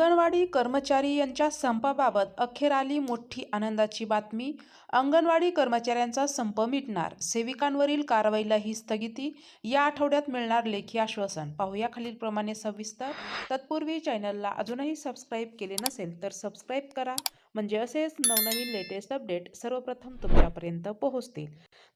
अंगणवाडी कर्मचारी यांच्या संपाबाबत अखेर आली मोठी आनंदाची बातमी. अंगणवाडी कर्मचाऱ्यांचा संप मिटणार सेविकांवरील कारवाईलाही स्थगिती या आठवड्यात मिळणार लेखी आश्वासन. पाहूया खालीलप्रमाणे सविस्तर. तत्पूर्वी चॅनलला अजूनही सबस्क्राईब केले नसेल तर सबस्क्राईब करा. म्हणजे असेच नवनवीन लेटेस्ट अपडेट सर्वप्रथम तुमच्यापर्यंत पोहोचतील.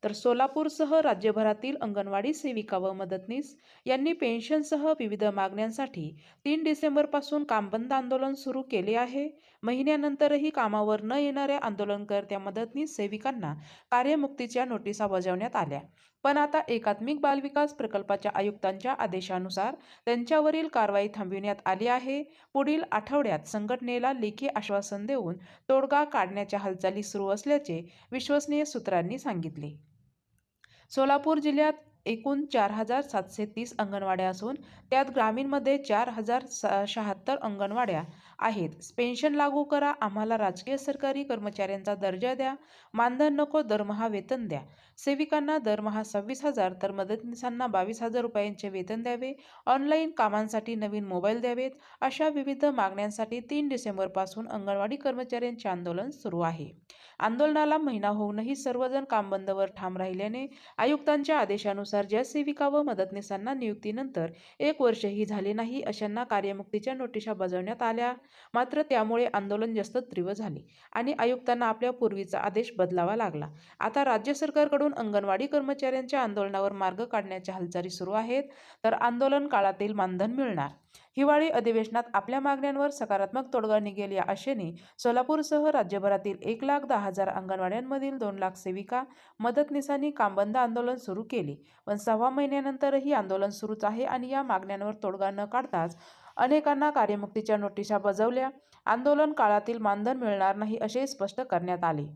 तर सोलापूरसह राज्यभरातील अंगणवाडी सेविका व मदतनीस यांनी पेन्शनसह विविध मागण्यांसाठी तीन डिसेंबरपासून काम बंद आंदोलन सुरू केले आहे. महिन्यानंतरही कामावर न येणाऱ्या आंदोलनकर्त्या मदतनीस सेविकांना कार्यमुक्तीच्या नोटिसा बजावण्यात आल्या. पण आता एकात्मिक बालविकास प्रकल्पाच्या आयुक्तांच्या आदेशानुसार त्यांच्यावरील कारवाई थांबविण्यात आली आहे. पुढील आठवड्यात संघटनेला लेखी आश्वासन देऊन तोडगा काढण्याच्या हालचाली सुरू असल्याचे विश्वसनीय सूत्रांनी सांगितले. सोलापूर जिल्ह्यात एकूण चार हजार सातशे तीस अंगणवाड्या असून त्यात ग्रामीणमध्ये चार हजार सा शहात्तर अंगणवाड्या आहेत. पेन्शन लागू करा. आम्हाला राजकीय सरकारी कर्मचाऱ्यांचा दर्जा द्या. मानधन नको. दरमहा वेतन द्या. सेविकांना दरमहा सव्वीस हजार तर मदतनीसांना बावीस हजार रुपयांचे वेतन द्यावे. ऑनलाईन कामांसाठी नवीन मोबाईल द्यावेत. अशा विविध मागण्यांसाठी तीन डिसेंबरपासून अंगणवाडी कर्मचाऱ्यांचे आंदोलन सुरू आहे. आंदोलनाला महिना होऊनही सर्वजण काम बंदवर ठाम राहिल्याने आयुक्तांच्या आदेशानुसार ज्या सेविका व मदतनीसांना नियुक्तीनंतर एक वर्षही झाले नाही अशांना कार्यमुक्तीच्या नोटिसा बजावण्यात आल्या. मात्र त्यामुळे आंदोलन जास्त तीव्र झाले आणि आयुक्तांना आपल्या पूर्वीचा आदेश बदलावा लागला. आता राज्य सरकारकडून अंगणवाडी कर्मचाऱ्यांच्या आंदोलनावर मार्ग काढण्याच्या हालचाली सुरू आहेत तर आंदोलन काळातील मानधन मिळणार. हिवाळी अधिवेशनात आपल्या मागण्यांवर सकारात्मक तोडगा निघेल या आशेने सोलापूरसह राज्यभरातील एक लाख दहा हजार अंगणवाड्यांमधील दोन लाख सेविका मदतनीसांनी कामबंद आंदोलन सुरू केले. पण सव्वा महिन्यानंतरही आंदोलन सुरूच आहे आणि या मागण्यांवर तोडगा न काढताच अनेकांना कार्यमुक्तीच्या नोटिसा बजावल्या. आंदोलन काळातील मानधन मिळणार नाही असे स्पष्ट करण्यात आले.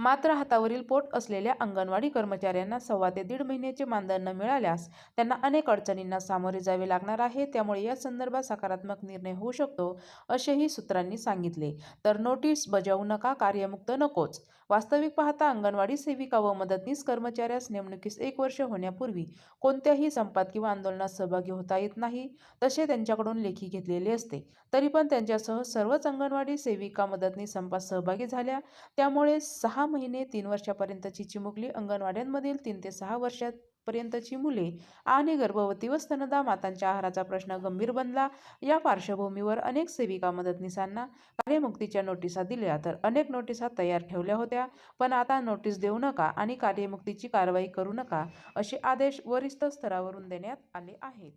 मात्र हातावरील पोट असलेल्या अंगणवाडी कर्मचाऱ्यांना सव्वा ते दीड महिन्याचे मानधन न मिळाल्यास त्यांना अनेक अडचणींना सामोरे जावे लागणार आहे. त्यामुळे या संदर्भात सकारात्मक निर्णय होऊ शकतो असेही सूत्रांनी सांगितले. तर नोटीस बजावू नका कार्यमुक्त नकोच. वास्तविक पाहता अंगणवाडी सेविका व मदतनीस कर्मचाऱ्यास नेमणुकीस एक वर्ष होण्यापूर्वी कोणत्याही संपात किंवा आंदोलनात सहभागी होता येत नाही. तसे त्यांच्याकडून लेखी घेतलेले असते. तरी पण त्यांच्यासह सर्वच अंगणवाडी सेविका मदतनीस संपात सहभागी झाल्या. त्यामुळे सहा सहा महिने तीन वर्षापर्यंतची चिमुकली अंगणवाड्यांमधील तीन ते सहा वर्षात पर्यंतची मुले आणि गर्भवती व स्तनदा मातांच्या आहाराचा प्रश्न गंभीर बनला. या पार्श्वभूमीवर अनेक सेविका मदतनीसांना कार्यमुक्तीच्या नोटिसा दिल्या तर अनेक नोटिसा तयार ठेवल्या होत्या. पण आता नोटीस देऊ नका आणि कार्यमुक्तीची कारवाई करू नका असे आदेश वरिष्ठ स्तरावरून देण्यात आले आहेत.